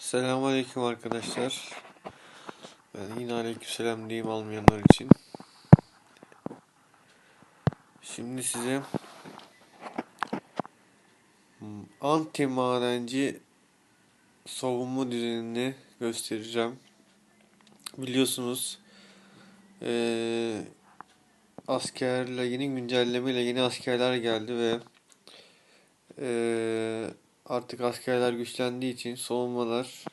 Selamünaleyküm arkadaşlar. Ben yine aleykümselam diyeyim almayanlar için. Şimdi size hmm, anti madenci savunma düzenini göstereceğim. Biliyorsunuz eee askerle yeni güncellemeyle yeni askerler geldi ve eee Artık askerler güçlendiği için savunmalar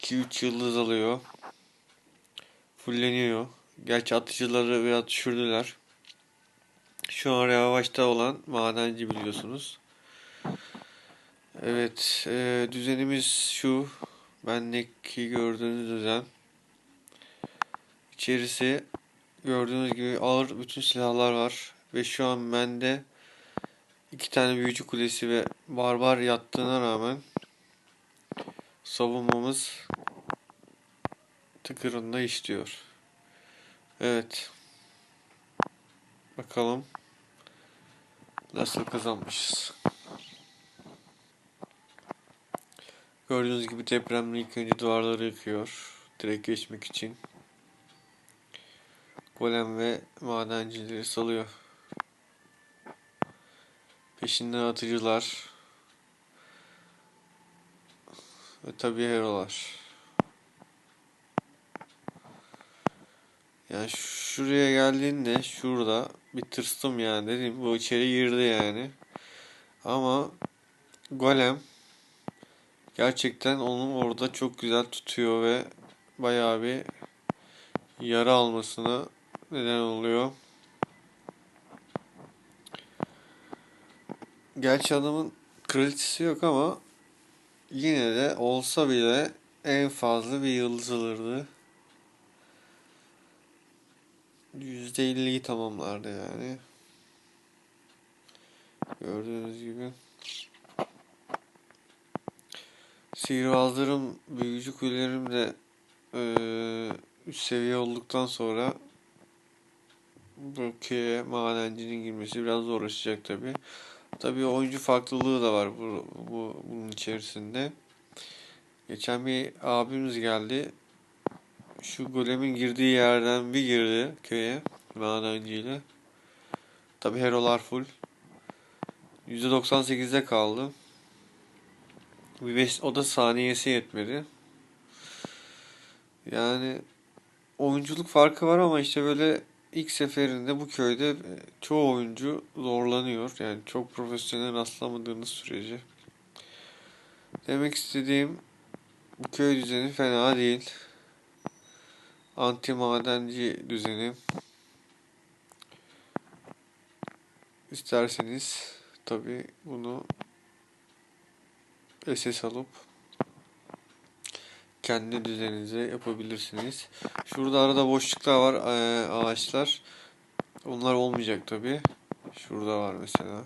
2-3 yıldız alıyor. Fulleniyor. Gerçi atıcıları biraz düşürdüler. Şu an yavaşta olan madenci biliyorsunuz. Evet, e, düzenimiz şu. Bendeki gördüğünüz düzen. İçerisi gördüğünüz gibi ağır bütün silahlar var. Ve şu an bende iki tane büyücü kulesi ve barbar yattığına rağmen savunmamız tıkırında işliyor. Evet. Bakalım nasıl kazanmışız. Gördüğünüz gibi depremle ilk önce duvarları yıkıyor. Direkt geçmek için. Golem ve madencileri salıyor. Peşinden atıcılar. Ve tabii herolar. Yani şuraya geldiğinde şurada bir tırstım yani dedim bu içeri girdi yani. Ama Golem gerçekten onu orada çok güzel tutuyor ve bayağı bir yara almasına neden oluyor. Gerçi adamın kraliçesi yok ama yine de olsa bile en fazla bir yıldız alırdı. %50'yi tamamlardı yani. Gördüğünüz gibi. Sihirbazlarım, büyücü kulelerim de ee, üst seviye olduktan sonra bu köye madencinin girmesi biraz zorlaşacak tabi. Tabii oyuncu farklılığı da var bu, bu bunun içerisinde. Geçen bir abimiz geldi. Şu golemin girdiği yerden bir girdi köye madenciyle. Tabi herolar full. %98'de kaldı. Bir beş, o da saniyesi yetmedi. Yani oyunculuk farkı var ama işte böyle ilk seferinde bu köyde e, çoğu oyuncu zorlanıyor. Yani çok profesyonel rastlamadığınız sürece. Demek istediğim bu köy düzeni fena değil. Anti madenci düzeni. İsterseniz tabi bunu SS alıp kendi düzeninize yapabilirsiniz. Şurada arada boşluklar var ee, ağaçlar. Onlar olmayacak tabi. Şurada var mesela.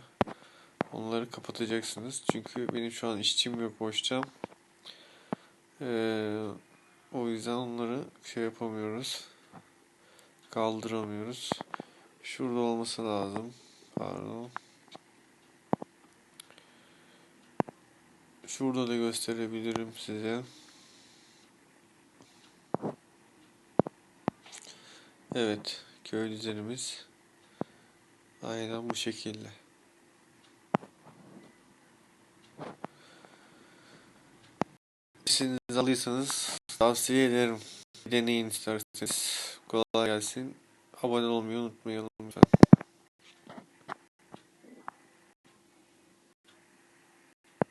Onları kapatacaksınız. Çünkü benim şu an işçim yok boşta. Ee, o yüzden onları şey yapamıyoruz. Kaldıramıyoruz. Şurada olması lazım. Pardon. Şurada da gösterebilirim size. Evet, köy düzenimiz aynen bu şekilde. Siziniz alıysanız tavsiye ederim. Deneyin isterseniz. Kolay gelsin. Abone olmayı unutmayalım lütfen.